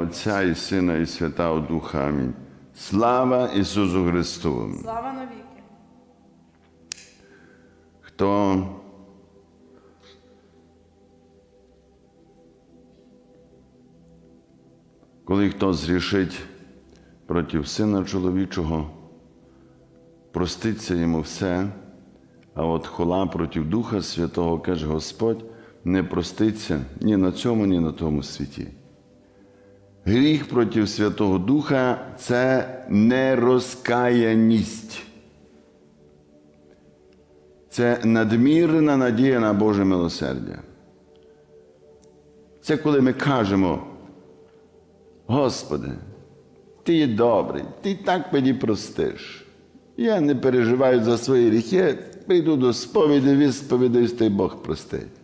Отця і Сина, і Святого Духа. Амінь. Слава Ісусу Христу! Слава навіки. Хто коли хто зрішить проти сина чоловічого, проститься йому все, а от хула проти Духа Святого, каже Господь, не проститься ні на цьому, ні на тому світі. Гріх проти Святого Духа це нерозкаяність. Це надмірна надія на Боже милосердя. Це коли ми кажемо, Господи, Ти є добрий, Ти так мені простиш. Я не переживаю за свої гріхи, прийду до сповіді, відсповідаюсь, та Бог простить.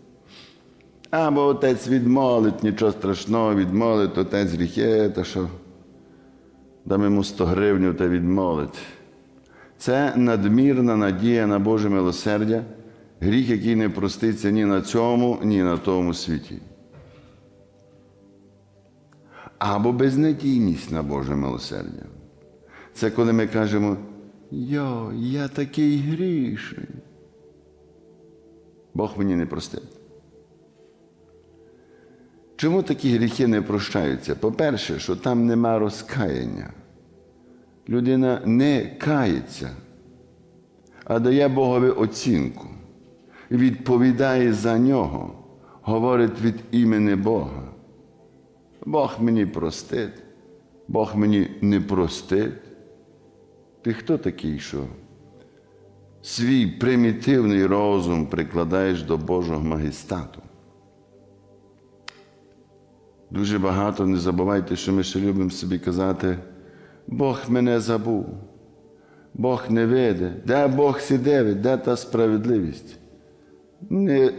Або отець відмолить, нічого страшного, відмолить, отець гріхи, та що дам йому 100 гривнів та відмолить. Це надмірна надія на Боже милосердя, гріх, який не проститься ні на цьому, ні на тому світі. Або безнадійність на Боже милосердя. Це коли ми кажемо, йо, я такий грішний. Бог мені не простить. Чому такі гріхи не прощаються? По-перше, що там нема розкаяння. Людина не кається, а дає Богові оцінку відповідає за нього, говорить від імені Бога. Бог мені простить, Бог мені не простить. Ти хто такий, що свій примітивний розум прикладаєш до Божого магістату? Дуже багато не забувайте, що ми ще любимо собі казати, Бог мене забув, Бог не виде, де Бог сидить, де та справедливість? Не,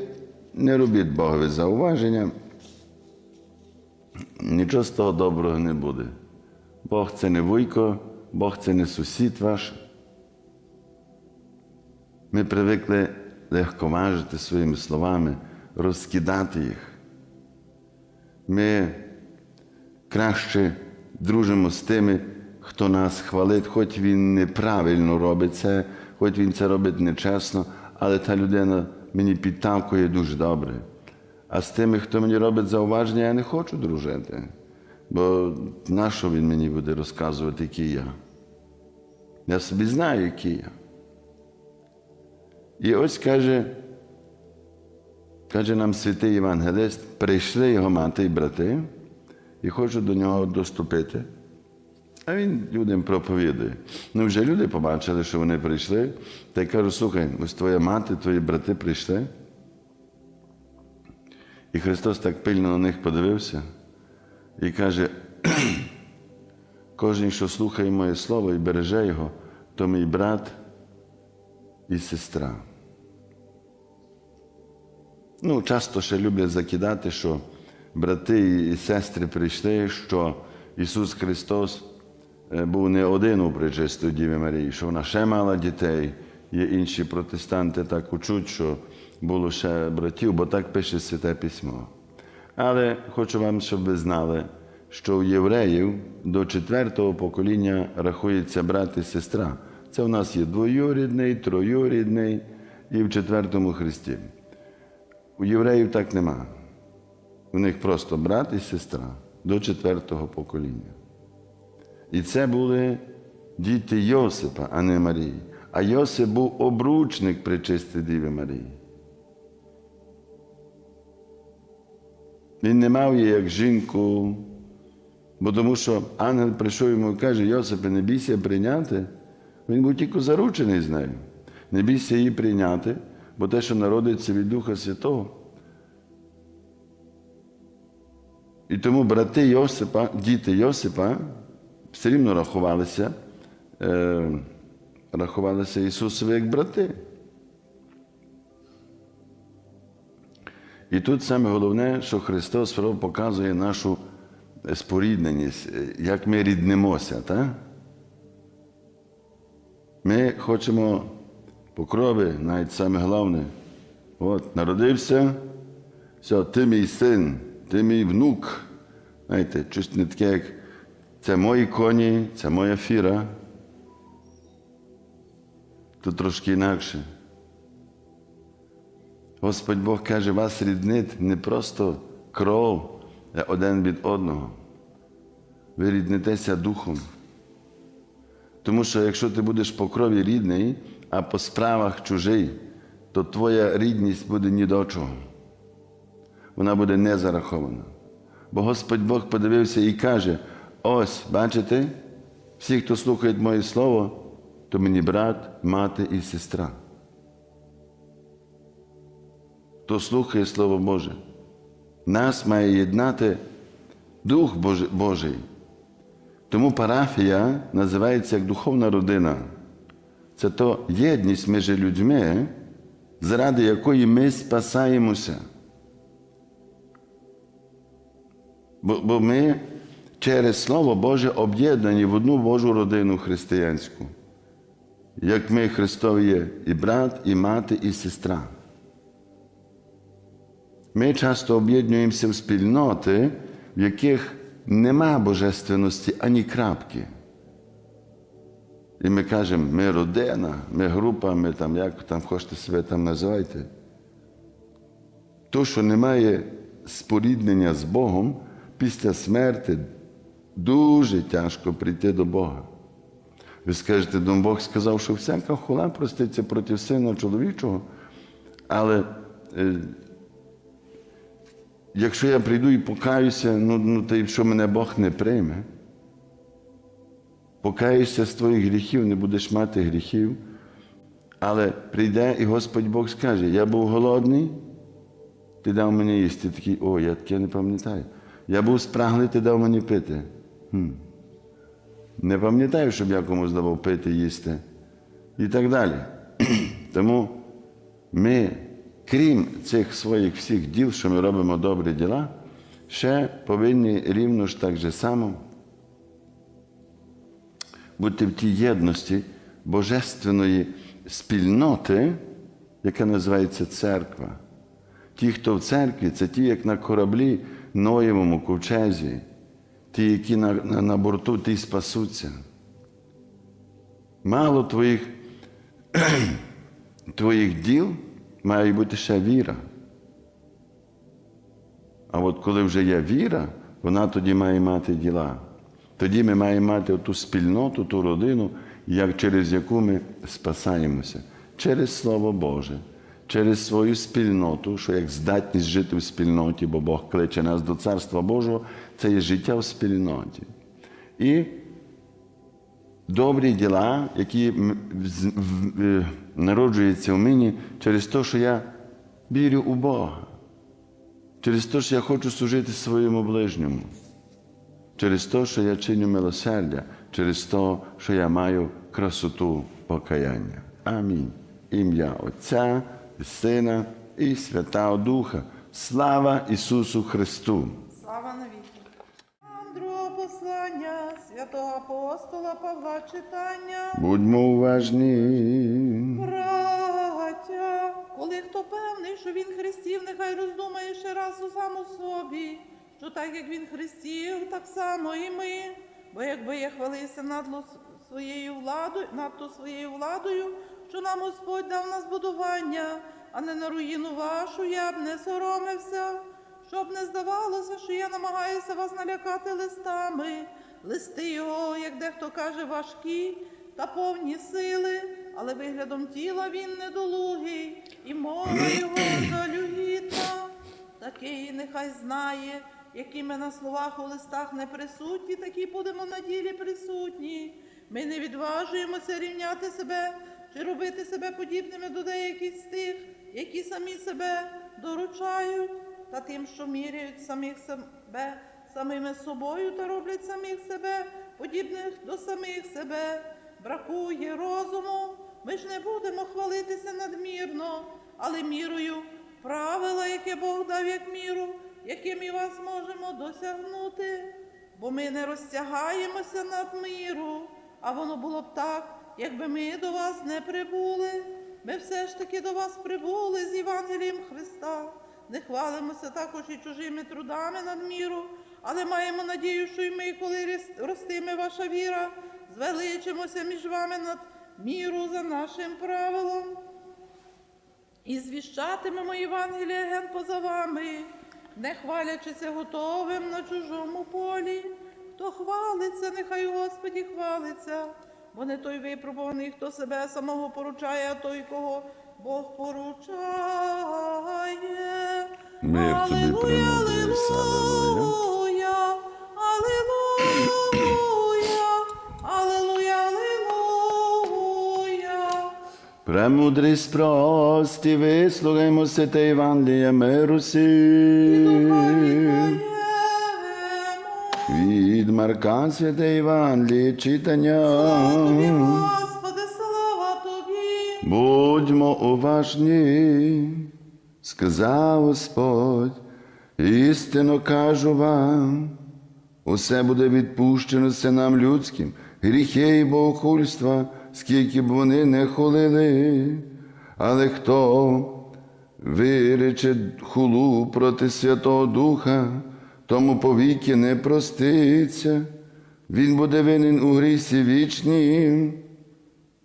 не робіть Богові зауваження, нічого з того доброго не буде. Бог це не вуйко, Бог це не сусід ваш. Ми привикли легковажити своїми словами, розкидати їх. Ми краще дружимо з тими, хто нас хвалить, хоч він неправильно робить це, хоч він це робить нечесно, але та людина мені підтавкує дуже добре. А з тими, хто мені робить зауваження, я не хочу дружити. Бо нащо він мені буде розказувати, який я? Я собі знаю, який я. І ось каже, каже нам святий Євангелист, прийшли його мати і брати, і хочуть до нього доступити. А він людям проповідує. Ну, вже люди побачили, що вони прийшли, та й кажуть, слухай, ось твоя мати, твої брати прийшли. І Христос так пильно на них подивився і каже: кожен, що слухає моє слово і береже його, то мій брат і сестра. Ну, часто ще люблять закидати, що брати і сестри прийшли, що Ісус Христос е, був не один у причистої Діві Марії, що вона ще мала дітей. Є інші протестанти так учуть, що було ще братів, бо так пише Святе Письмо. Але хочу вам, щоб ви знали, що у євреїв до четвертого покоління рахується брат і сестра. Це у нас є двоюрідний, троюрідний і в четвертому Христі. У євреїв так нема. У них просто брат і сестра до четвертого покоління. І це були діти Йосипа, а не Марії. А Йосип був обручник причисти Діви Марії. Він не мав її як жінку, бо тому що ангел прийшов йому і каже, Йосипе, не бійся прийняти. Він був тільки заручений з нею. Не бійся її прийняти, бо те, що народиться від Духа Святого. І тому брати Йосипа, діти Йосипа все рівно рахувалися, е, рахувалися Ісусові як брати. І тут саме головне, що Христос показує нашу спорідненість, як ми ріднимося. Так? Ми хочемо покрови, навіть саме головне. От, народився, все, ти мій син, ти мій внук, Знаєте, щось не таке, як це мої коні, це моя фіра. Тут трошки інакше. Господь Бог каже, вас ріднить не просто кров один від одного. Ви ріднитеся духом. Тому що якщо ти будеш по крові рідний, а по справах чужий, то твоя рідність буде ні до чого. Вона буде не зарахована. Бо Господь Бог подивився і каже: ось, бачите, всі, хто слухають моє слово, то мені брат, мати і сестра. Хто слухає Слово Боже. Нас має єднати Дух Божий. Тому парафія називається як духовна родина. Це то єдність між людьми, заради якої ми спасаємося. Бо, бо ми через Слово Боже об'єднані в одну Божу родину християнську. Як ми Христові є і брат, і мати, і сестра. Ми часто об'єднуємося в спільноти, в яких нема божественності ані крапки. І ми кажемо, ми родина, ми група, ми там, як там хочете себе там називайте. То, що немає споріднення з Богом, після смерти дуже тяжко прийти до Бога. Ви скажете, ну Бог сказав, що всяка хула проститься проти сина чоловічого, але е, якщо я прийду і покаюся, ну, ну то якщо мене Бог не прийме, покаєшся з твоїх гріхів, не будеш мати гріхів, але прийде і Господь Бог скаже, я був голодний, ти дав мені їсти. Ти такий, о, я таке не пам'ятаю. Я був спраглий, ти дав мені пити. Хм. Не пам'ятаю, щоб я комусь давав пити, їсти. І так далі. Тому ми, крім цих своїх всіх діл, що ми робимо добрі діла, ще повинні рівно ж так же само бути в тій єдності божественної спільноти, яка називається церква. Ті, хто в церкві, це ті, як на кораблі Ноєвому ковчезі, ті, які на, на, на борту, ті спасуться. Мало твоїх, твоїх діл має бути ще віра. А от коли вже є віра, вона тоді має мати діла. Тоді ми маємо мати ту спільноту, ту родину, як, через яку ми спасаємося. Через Слово Боже, через свою спільноту, що як здатність жити в спільноті, бо Бог кличе нас до Царства Божого, це є життя в спільноті. І добрі діла, які е, народжуються в мені через те, що я вірю у Бога, через те, що я хочу служити своєму ближньому, через те, що я чиню милосердя, через те, що я маю красоту покаяння. Амінь. Ім'я Отця, і Сина і Святого Духа. Слава Ісусу Христу! Слава навіки. Другого послання святого апостола Павла читання. Будьмо уважні. Браття, коли хто певний, що він хрестів, нехай роздумає ще раз у саму собі, що так як він хрестів, так само і ми. Бо якби я хвалився надло своєю владою, надто своєю владою, що нам Господь дав на збудування, а не на руїну вашу, я б не соромився. Щоб не здавалося, що я намагаюся вас налякати листами. Листи його, як дехто каже, важкі та повні сили, але виглядом тіла він недолугий, і мова його залюгітна. Такий нехай знає, які ми на словах у листах не присутні, такі будемо на ділі присутні. Ми не відважуємося рівняти себе чи робити себе подібними до деяких з тих, які самі себе доручають, та тим, що міряють самих себе самими собою та роблять самих себе, подібних до самих себе. Бракує розуму. Ми ж не будемо хвалитися надмірно, але мірою правила, яке Бог дав як міру, яким вас можемо досягнути. Бо ми не розтягаємося над міру, а воно було б так, якби ми до вас не прибули. Ми все ж таки до вас прибули з Євангелієм Христа. Не хвалимося також і чужими трудами над міру, але маємо надію, що й ми, коли ростиме ваша віра, звеличимося між вами над міру за нашим правилом. І звіщатимемо Євангеліє ген поза вами, не хвалячися готовим на чужому полі. Хто хвалиться, нехай Господі хвалиться, бо не той випробуваний, хто себе самого поручає, а той, кого Бог поручає. Мир тобі, Аллилуйя, премудрість, Премудрість прості, вислухаймо святе Євангеліє миру сім. Від Марка святе Євангеліє читання. Господи, слава Тобі. Будьмо уважні, сказав Господь, істинно кажу вам, усе буде відпущено синам людським, гріхи і богохульства, скільки б вони не хулили, але хто вирече хулу проти Святого Духа, тому повіки не проститься, він буде винен у грісі вічнім.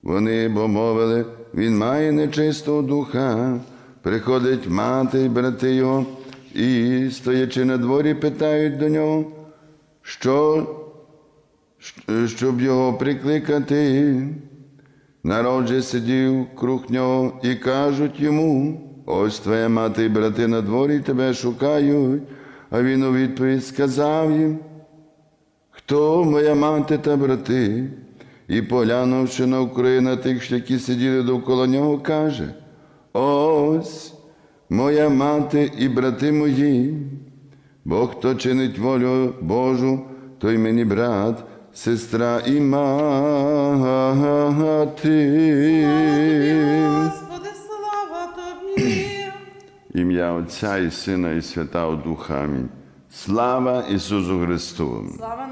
Вони бо мовили, він має нечистого духа. Приходить мати й брати його, і, стоячи на дворі, питають до нього, що, щоб його прикликати. Народ же сидів круг нього і кажуть йому: ось твоя мати й брати на дворі тебе шукають. А він у відповідь сказав їм, Хто моя мати та брати? І поглянувши навкруги на тих, які сиділи довкола нього, каже: Ось моя мати і брати мої, бо хто чинить волю Божу, той мені брат, сестра і мати. Господи, слава Тобі. Ім'я Отця і Сина, і Святого Духа. Амінь. Слава Ісусу Христу! Слава